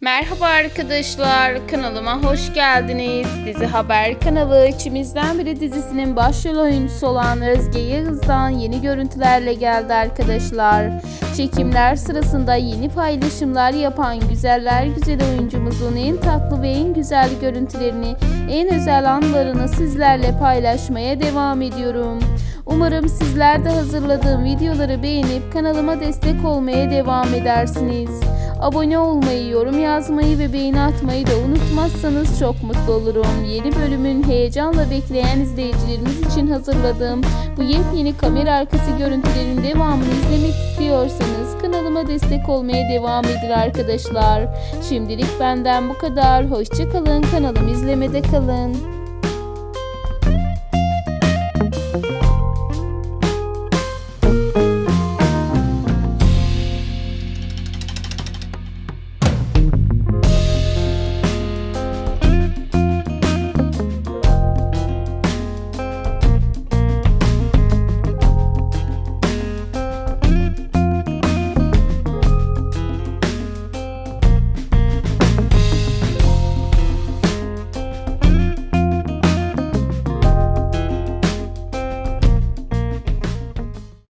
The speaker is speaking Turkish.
Merhaba arkadaşlar, kanalıma hoş geldiniz. Dizi Haber kanalı içimizden biri dizisinin başrol oyuncusu olan Özge Yağız'dan yeni görüntülerle geldi arkadaşlar. Çekimler sırasında yeni paylaşımlar yapan güzeller güzel oyuncumuzun en tatlı ve en güzel görüntülerini, en özel anlarını sizlerle paylaşmaya devam ediyorum. Umarım sizler de hazırladığım videoları beğenip kanalıma destek olmaya devam edersiniz. Abone olmayı, yorum yazmayı ve beğeni atmayı da unutmazsanız çok mutlu olurum. Yeni bölümün heyecanla bekleyen izleyicilerimiz için hazırladığım bu yepyeni kamera arkası görüntülerin devamını izlemek istiyorsanız kanalıma destek olmaya devam edin arkadaşlar. Şimdilik benden bu kadar. Hoşçakalın. Kanalımı izlemede kalın.